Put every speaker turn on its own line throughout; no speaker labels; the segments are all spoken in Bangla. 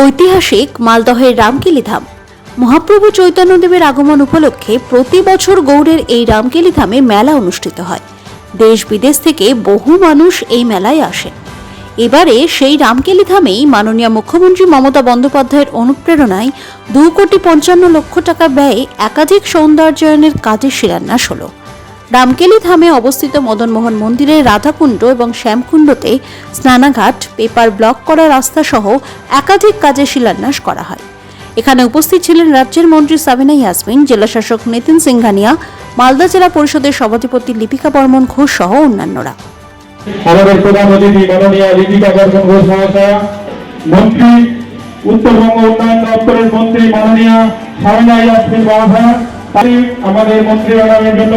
ঐতিহাসিক মালদহের রামকেলি ধাম মহাপ্রভু চৈতন্যদেবের আগমন উপলক্ষে প্রতি বছর গৌড়ের এই রামকেলি ধামে মেলা অনুষ্ঠিত হয়। দেশ বিদেশ থেকে বহু মানুষ এই মেলায় আসেন। এবারে সেই রামকেলি ধামেই মাননীয় মুখ্যমন্ত্রী মমতা বন্দ্যোপাধ্যায়ের অনুপ্রেরণায় দু কোটি পঞ্চান্ন লক্ষ টাকা ব্যয়ে একাধিক সৌন্দর্যায়নের কাজের শিলান্যাস হলো। রামকেলি ধামে অবস্থিত মদনমোহন মন্দিরের রাধাকুণ্ড এবং শ্যামকুণ্ডতে স্নানাঘাট, পেপার ব্লক করা রাস্তা সহ একাধিক কাজে শিলান্যাস করা হয়। এখানে উপস্থিত ছিলেন রাজ্যের মন্ত্রী সাবিনা ইয়াসমিন, জেলাশাসক নিতিন সিংঘানিয়া, মালদা জেলা পরিষদের সভাধিপতি লিপিকা বর্মন ঘোষ সহ অন্যান্যরা।
আমাদের প্রধান অতিথি মাননীয় লিপিকা বর্মন ঘোষ মহাশয়া, মন্ত্রী, উত্তরবঙ্গ উন্নয়ন দপ্তরের মন্ত্রী মাননীয় সামিনা ইয়াসমিন মহাশয়া আমাদের মন্ত্রী ম্যাডামের জন্য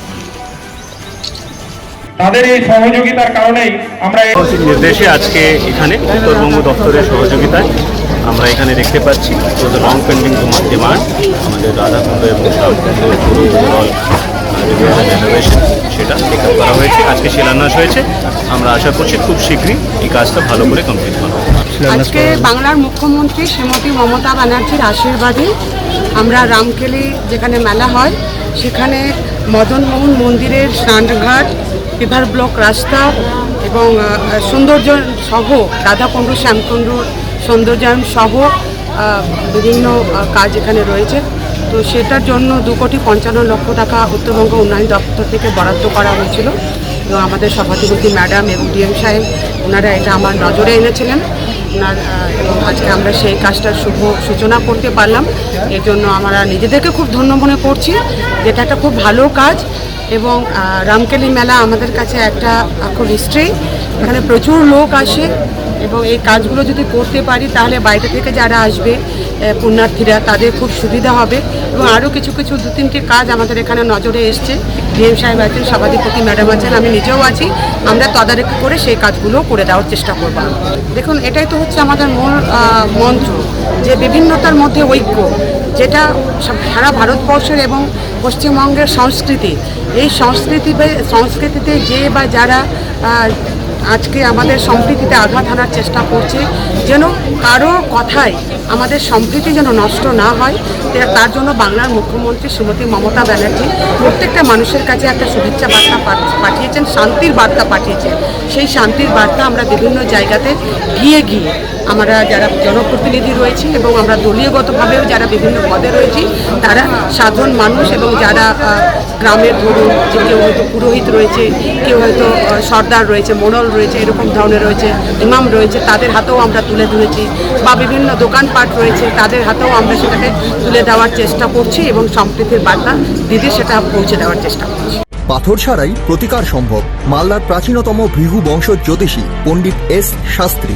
তাদের এই সহযোগিতার কারণেই আমরা
নির্দেশে আজকে এখানে উত্তরবঙ্গ দপ্তরের সহযোগিতায় আমরা এখানে দেখতে পাচ্ছি লং পেন্ডিং ডিমান্ড আমাদের রাধাকুণ্ড এবং ওভারঅল সেটা টেক করা হয়েছে। আজকে শিলান্যাস হয়েছে। আমরা আশা করছি খুব শীঘ্রই এই কাজটা ভালো করে কমপ্লিট করা
আজকে বাংলার মুখ্যমন্ত্রী শ্রীমতী মমতা ব্যানার্জির আশীর্বাদে আমরা রামকেলি যেখানে মেলা হয় সেখানে মদনমোহন মন্দিরের স্নানঘাট রিভার ব্লক রাস্তা এবং সৌন্দর্য সহ রাধাকুণ্ড শ্যামকুণ্ড সৌন্দর্যায়ন সহ বিভিন্ন কাজ এখানে রয়েছে। তো সেটার জন্য দু কোটি পঞ্চান্ন লক্ষ টাকা উত্তরবঙ্গ উন্নয়ন দপ্তর থেকে বরাদ্দ করা হয়েছিল। এবং আমাদের সভাধিপতি ম্যাডাম এবং ডিএম সাহেব, ওনারা এটা আমার নজরে এনেছিলেন। ওনার এবং আজকে আমরা সেই কাজটার শুভ সূচনা করতে পারলাম। এর জন্য আমরা নিজেদেরকে খুব ধন্য মনে করছি। যেটা একটা খুব ভালো কাজ। এবং রামকেলি মেলা আমাদের কাছে একটা খুব হিস্ট্রি এখানে প্রচুর লোক আসে এবং এই কাজগুলো যদি করতে পারি তাহলে বাইরে থেকে যারা আসবে পুণ্যার্থীরা তাদের খুব সুবিধা হবে এবং আরও কিছু কিছু দু, তিনটি কাজ আমাদের এখানে নজরে এসছে। ডিএম সাহেব আছেন, সভাধিপতি ম্যাডাম আছেন, আমি নিজেও আছি। আমরা তদারকি করে সেই কাজগুলো করে দেওয়ার চেষ্টা করব। দেখুন, এটাই তো হচ্ছে আমাদের মূল মন্ত্র যে বিভিন্নতার মধ্যে ঐক্য। যেটা সারা ভারতবর্ষের এবং পশ্চিমবঙ্গের সংস্কৃতি। এই সংস্কৃতি সংস্কৃতিতে যে বা যারা আজকে আমাদের সম্প্রীতিতে আঘাত হানার চেষ্টা করছে, যেন কারও কথায় আমাদের সম্প্রীতি যেন নষ্ট না হয় তার জন্য বাংলার মুখ্যমন্ত্রী শ্রীমতী মমতা ব্যানার্জি প্রত্যেকটা মানুষের কাছে একটা শুভেচ্ছা বার্তা পাঠিয়েছেন, শান্তির বার্তা পাঠিয়েছেন। সেই শান্তির বার্তা আমরা বিভিন্ন জায়গাতে গিয়ে গিয়ে আমরা যারা জনপ্রতিনিধি রয়েছি এবং আমরা দলীয়গতভাবেও যারা বিভিন্ন পদে রয়েছি, তারা সাধারণ মানুষ এবং যারা গ্রামের ধরুন, যে কেউ হয়তো পুরোহিত রয়েছে, কেউ হয়তো সর্দার রয়েছে, মোড়ল রয়েছে, এরকম ধরনের রয়েছে, ইমাম রয়েছে, তাদের হাতেও আমরা তুলে ধরেছি বা বিভিন্ন দোকানপাট রয়েছে, তাদের হাতেও আমরা সেটাকে তুলে দেওয়ার চেষ্টা করছি এবং সম্প্রীতির বার্তা দিদি সেটা পৌঁছে দেওয়ার চেষ্টা করছি।
পাথর ছাড়াই প্রতিকার সম্ভব। মালদার প্রাচীনতম ভৃগু বংশ জ্যোতিষী পণ্ডিত এস শাস্ত্রী।